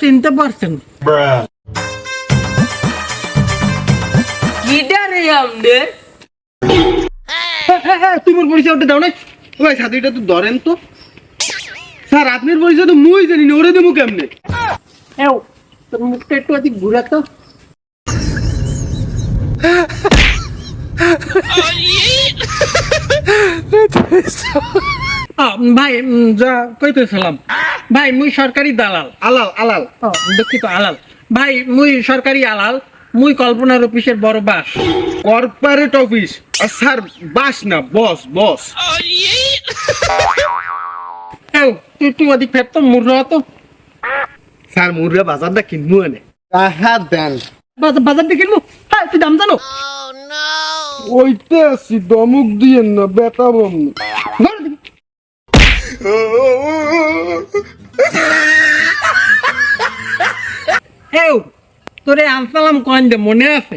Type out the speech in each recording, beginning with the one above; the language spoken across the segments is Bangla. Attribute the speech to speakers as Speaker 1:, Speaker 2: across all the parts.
Speaker 1: চিনতে পারছেন।
Speaker 2: কিডা রে আমনে
Speaker 1: হ্যাঁ, হ্যাঁ, হ্যাঁ, তুই মোর পরিচয় ওটা দাও না। ভাই ছাত্রীটা তো ধরেন তো। স্যার আপনার পরিচয় তো মুই জানি না ওরে দেবো কেমনে? এও তোর মুখটা একটু আদি ঘুরাতো আহ, ভাই যা কইতেছিলাম ভাই মুই সরকারি দালাল।
Speaker 3: আলাল আলাল।
Speaker 1: দুঃখিত আলাল। ভাই মুই সরকারি আলাল মুই কল্পনার অফিসের বড় বাস।
Speaker 3: কর্পোরেট অফিস আর স্যার বাস না বস বস
Speaker 1: তুই তুই ওদিক ফের তো মুর তো
Speaker 3: স্যার বাজারটা কিনবো এনে। আহা দেন।
Speaker 1: বাজার বাজার দিয়ে কিনবো হ্যাঁ তুই দাম জানো?
Speaker 3: ওইতে আছি দমুক দিয়েন না বেটা বমনি
Speaker 1: এও তোরে আনসালাম কয়েন দে মনে আছে?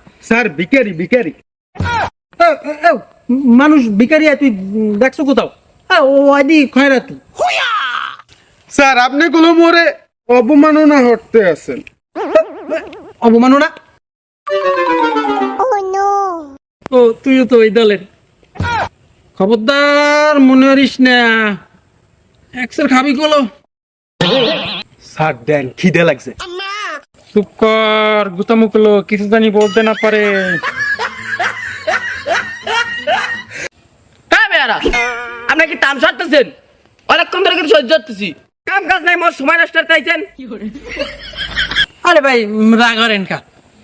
Speaker 3: স্যার বিকারি বিকারি
Speaker 1: এ, এ, এ, মানুষ ভিকারি তুই দেখছ কোথাও? ও আদি খয়রাতি।
Speaker 3: স্যার আপনি কোনো মোরে অবমাননা হটতে আছেন।
Speaker 1: অবমাননা ও তুইও তো ওই দলের। খবরদার মনে করিস না। একসের খাবি কলো।
Speaker 3: স্যার দেন খিদে লাগছে।
Speaker 1: চুপ কর গুতামুকলো কিছু জানি বলতে না পারে।
Speaker 2: হ্যাঁ আপনি কি টাম সারতেছেন? অনেকক্ষণ ধরে কিন্তু সহ্য করতেছি। কাম কাজ নাই মোর সময় নষ্ট চাইছেন
Speaker 1: আরে ভাই রাগ হরেন কা?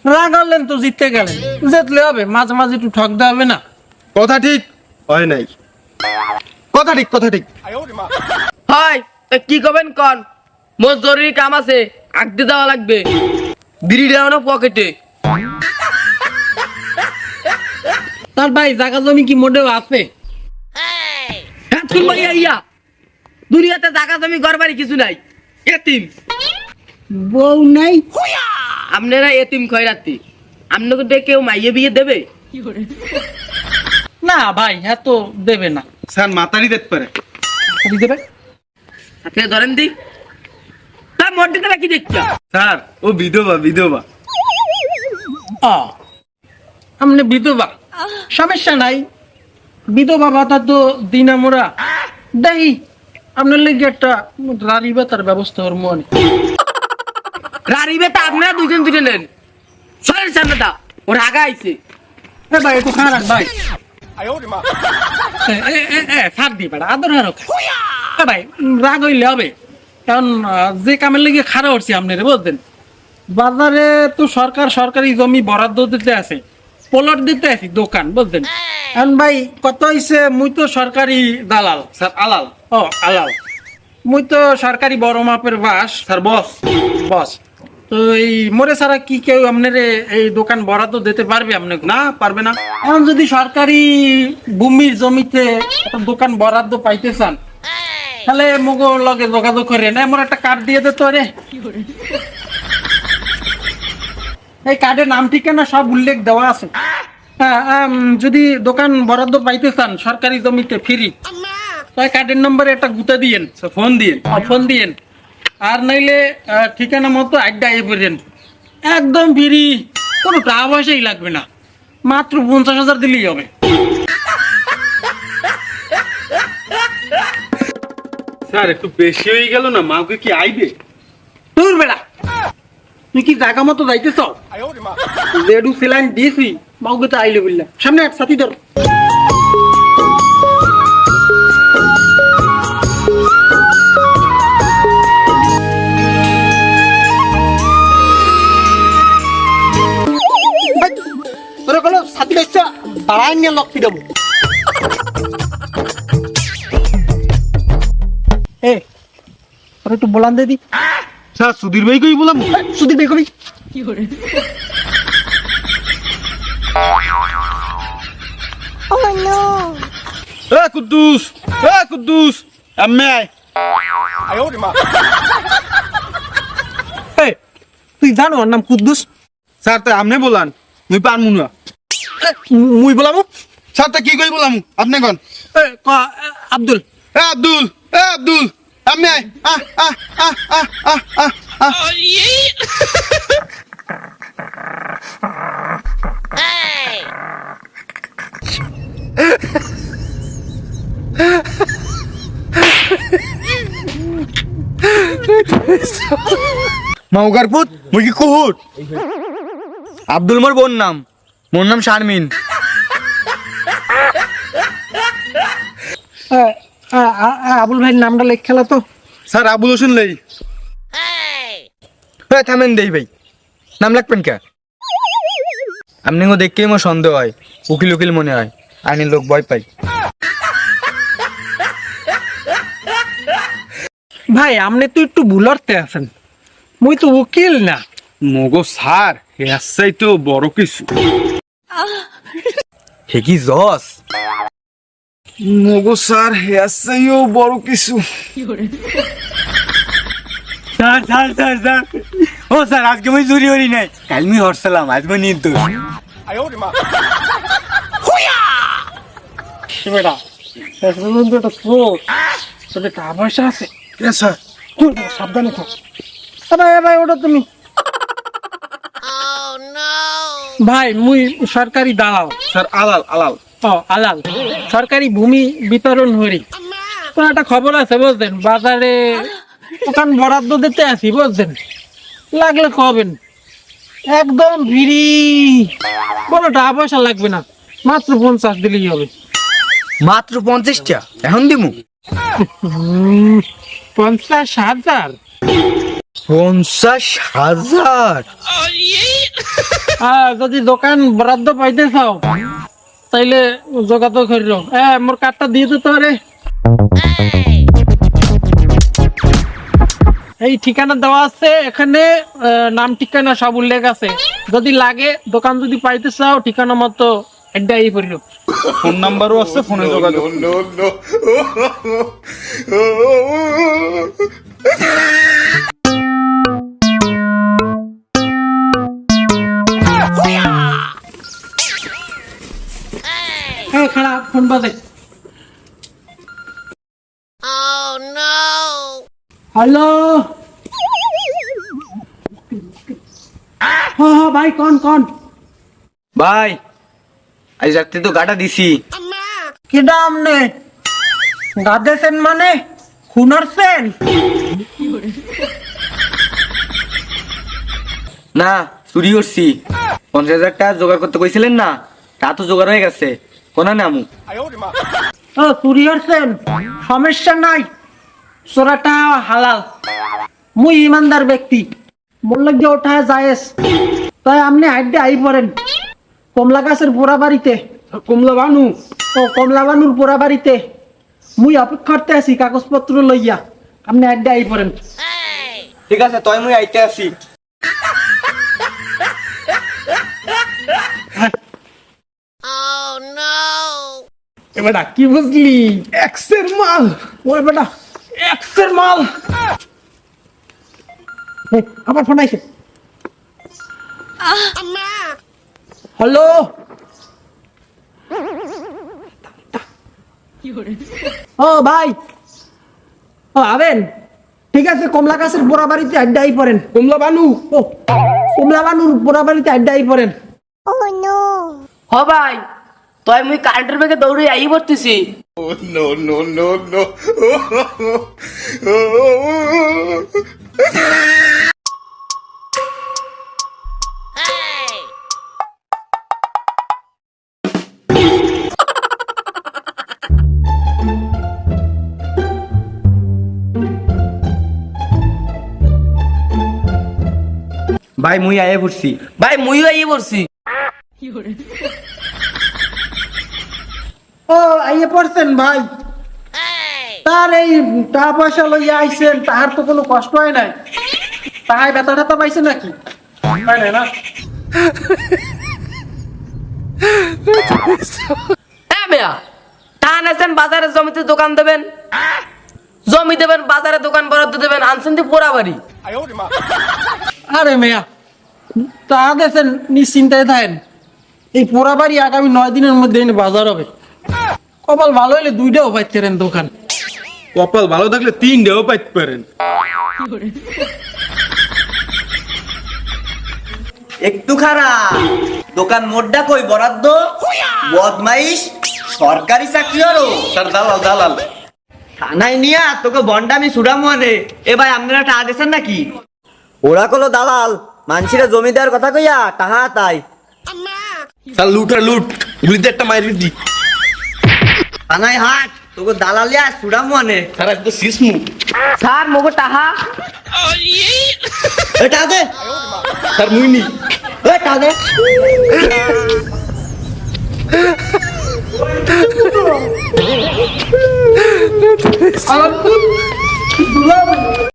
Speaker 1: রাগ হলেন তো জিততে গেলেন। জিতলে হবে মাঝে মাঝে একটু ঠকতে হবে না।
Speaker 3: কথা ঠিক? হয় নাই। কথা ঠিক কথা ঠিক।
Speaker 2: হয় কি করবেন কন? মোর জরুরি কাম আছে আগতে দেওয়া লাগবে। বিড়ি পকেটে।
Speaker 1: তার ভাই জায়গা জমি কি মোটেও আছে?
Speaker 2: হ্যাঁ ইয়া। দুনিয়াতে জায়গা জমি ঘর বাড়ি কিছু নাই। এতিম।
Speaker 1: বউ নাই?
Speaker 2: আপনারা এতিম খয়রাতি। আপনাকে কেউ মাইয়ে বিয়ে দেবে?
Speaker 1: না ভাই হ্যাঁ তো দেবে না।
Speaker 3: স্যার মাতারি দেখতে পারে।
Speaker 1: দেবে?
Speaker 2: আপনি ধরেন দি। মধ্যে তারা কি দেখছ?
Speaker 3: স্যার ও বিধবা বিধবা।
Speaker 1: আমনে বিধবা। সমস্যা নাই। বিধবা ভাতা তো দিন আমরা দেই আপনার লেগে একটা রারি ভাতার ব্যবস্থা ওর মনে।
Speaker 2: রারিবে তা আপনারা দুজন দুজন নেন। সরেন সামনেটা ওর আগা আইছে।
Speaker 1: এ ভাই একটু খারাপ ভাই। এ, এ, এ, এ, ছাড় দি বেড়া আদর হারো ভাই রাগ হইলে হবে। কারণ যে কামের লেগে খারাপ হচ্ছি আপনারে বুঝলেন? বাজারে তো সরকার, সরকারি জমি বরাদ্দ দিতে আছে প্লট দিতে আছে দোকান, বুঝলেন? এখন ভাই, কত হইছে, মুই তো সরকারি দালাল,
Speaker 3: স্যার, আলাল।
Speaker 1: ও, আলাল। মুই তো সরকারি বড় মাপের বাস,
Speaker 3: স্যার, বস।
Speaker 1: বস। তো এই মোরে ছাড়া কি কেউ আপনার এই দোকান বরাদ্দ দিতে পারবে আপনাকে
Speaker 3: না, পারবে না।
Speaker 1: এখন যদি সরকারি ভূমির জমিতে দোকান বরাদ্দ পাইতে চান তাহলে মগো লগে যোগাযোগ করে না আমার একটা কার্ড দিয়ে দে তো রে এই কার্ডের নাম ঠিকানা সব উল্লেখ দেওয়া আছে। হ্যাঁ যদি দোকান বরাদ্দ পাইতে চান সরকারি জমিতে ফ্রি। তাই কার্ডের নম্বরে একটা গুতা দিয়েন।
Speaker 3: ফোন দিয়ে
Speaker 1: ফোন দিয়েন। আর নাইলে আহ, ঠিকানা মতো আড্ডা এ করেন। একদম ফ্রি কোনো টাকা পয়সাই লাগবে না। মাত্র পঞ্চাশ হাজার দিলেই হবে।
Speaker 3: স্যার একটু বেশি হয়ে গেল না মাকে কি আইবে?
Speaker 1: দূর বেড়া। তুই কি জায়গা মতো যাইতেছ? যেডু সেলাইন দিয়েছি মাউকে তো আইলে বললা। সামনে এক সাথী ধর। তোরা কোনো সাথী বাড়াই নিয়ে লক্ষ্মী দেবো এ একটু বলান দে দি।
Speaker 3: স্যার সুধীর ভাই কই বললাম
Speaker 1: সুদী দেখবি
Speaker 3: এ কুদ্দুস এ কুদ্দুস আম্মে আয়।
Speaker 1: এ, তুই জানো ওর নাম কুদ্দুস?
Speaker 3: স্যার তো আমনে বলান মুই পারমু না।
Speaker 1: মুই বলামো?
Speaker 3: স্যার তো কি কই বলাম? আপনি কোন।
Speaker 1: ক, আব্দুল।
Speaker 3: এ আব্দুল। এ আব্দুল আম্মে আয়। আহ আহ আহ আহ আহ আহ আহ।
Speaker 4: মৌকার পুত মুই কি কুহুর আব্দুল মোর বোন নাম। মোর নাম শারমিন।
Speaker 1: আবুল ভাইয়ের নামটা লেখ খেলা তো।
Speaker 3: স্যার আবুল হোসেন লাই।
Speaker 4: হ্যাঁ থামেন দেই ভাই। নাম লাগবেন কে? আপনি গো দেখকেই মোর সন্দেহ হয় উকিল উকিল মনে হয় আইনি লোক ভয় পাই
Speaker 1: ভাই আপনি তো একটু ভুলরতে আছেন। মুই তো উকিল না।
Speaker 3: মগো স্যার এসাই তো বড় কিছু।
Speaker 4: হে কি জস?
Speaker 3: মগো স্যার এসাইও বড় কিছু।
Speaker 4: Sir sir sir sir. ও স্যার আজকে মুই চুরি করি নাই। কাল মুই হরসালাম আজ মুই নির্দোষ
Speaker 1: বেটা শেষ পর্যন্ত একটা স্রোত তোদের টাকা পয়সা আছে?
Speaker 3: স্যার?
Speaker 1: তুই সাবধানে থাক। ভাই ভাই ওটা তুমি। ভাই মুই সরকারি দালাল।
Speaker 3: স্যার আলাল আলাল।
Speaker 1: আলাল সরকারি ভূমি বিতরণ হরি একটা খবর আছে বুঝলেন বাজারে ওখান বরাদ্দ দিতে আছি বুঝলেন লাগলে কবেন একদম ভিড়ি কোনো টাকা পয়সা লাগবে না। মাত্র পঞ্চাশ দিলেই হবে।
Speaker 4: মাত্র পঞ্চাশটা? এখন দিমু।
Speaker 1: পঞ্চাশ হাজার?
Speaker 4: পঞ্চাশ হাজার?
Speaker 1: আর যদি দোকান বরাদ্দ পাইতে চাও তাইলে যোগাযোগ করিল এ মোর কার্ডটা দিয়ে দিতে পারে এই ঠিকানা দেওয়া আছে এখানে আহ, নাম ঠিকানা সব উল্লেখ আছে যদি লাগে দোকান যদি পাইতে চাও ঠিকানা মতো এডাই করিল
Speaker 3: ফোন নাম্বারও আছে ফোনে যোগাযোগ
Speaker 1: হ্যাঁ খারাপ ফোন বাজে। হ্যালো? হ্যাঁ হ্যাঁ ভাই কোন কোন।
Speaker 4: ভাই আজ রাত্রে তো গাটা দিছি।
Speaker 1: কেডা আমনে গাদে সেন মানে? খুনার সেন?
Speaker 4: না চুরি করছি। পঞ্চাশ হাজার টাকা জোগাড় করতে কইছিলেন না তা তো জোগাড় হয়ে গেছে। কোনা নামু
Speaker 1: ও চুরি হচ্ছেন সমস্যা নাই চোরাটা হালাল। মুই ইমানদার ব্যক্তি বললে যে ওঠা যায়স তাই আপনি হাইডে আই পড়েন। কমলা গাছের পোড়া বাড়িতে।
Speaker 3: কমলা বানু?
Speaker 1: ও কমলা বানুর পোড়া বাড়িতে। মুই অপেক্ষা করতে আছি কাগজপত্র লইয়া। আপনি হাইডে আই পড়েন।
Speaker 4: ঠিক আছে তই মুই আইতে আসি
Speaker 1: এবারটা কি বুঝলি? এক্সের মাল। ওই বেটা এক্সের মাল। ফোন আইছে। হ্যালো? ও ভাই। ও আবেন। ঠিক আছে কমলা গাছের পোড়া বাড়িতে আড্ডাই পড়েন।
Speaker 3: কমলা বানু
Speaker 1: ও কমলা বানুর পোড়া বাড়িতে আড্ডাই পড়েন। Oh no.
Speaker 2: হ ভাই। তাই মুই কারেন্টের বেগে দৌড়ে আই পড়তেছি নো নো নো নো
Speaker 5: ভাই মুই আয়ে পড়ছি
Speaker 2: ভাই মুই আয়ে পড়ছি
Speaker 1: ও আইয়ে পড়ছেন ভাই। তার এই টাকা পয়সা লইয়া আইছেন তাহার তো কোনো কষ্ট হয় নাই। তাহাই ব্যথা টাথা পাইছে নাকি? হয় নাই না?
Speaker 2: আছেন বাজারে জমিতে দোকান দেবেন? জমি দেবেন বাজারে দোকান বরাদ্দ দেবেন আনছেন দি পোড়া বাড়ি।
Speaker 1: আরে মেয়া তা দেখছেন নিশ্চিন্তায় থাকেন। এই পোড়া বাড়ি আগামী নয় দিনের মধ্যে বাজার হবে। কপাল ভালো হইলে দুইটাও পাইতেন দোকান।
Speaker 3: কপাল ভালো থাকলে তিনটেও পাইতে পারেন।
Speaker 5: একটু খারাপ। দোকান মোড্ডা কই বরাদ্দ? বদমাইশ সরকারি চাকরি আরও।
Speaker 3: স্যার দালাল দালাল।
Speaker 5: থানায় নিয়া তোকে বন্ডামি সুরাম মানে এ ভাই আপনারা টাকা দিয়েছেন নাকি? ওরা কলো দালাল মানসিরা জমিদার কথা কইয়া টাহা তাই।
Speaker 3: স্যার লুট আর লুট। গুলিতে একটা মাইরি দি।
Speaker 5: থানায় হাট তোকে দালালিয়া সুরাম মানে
Speaker 3: স্যার একদম সিসমু।
Speaker 2: স্যার মগো টাহা।
Speaker 5: এটা দে।
Speaker 3: স্যার মুইনি।
Speaker 5: এটা দে।
Speaker 1: আলাপ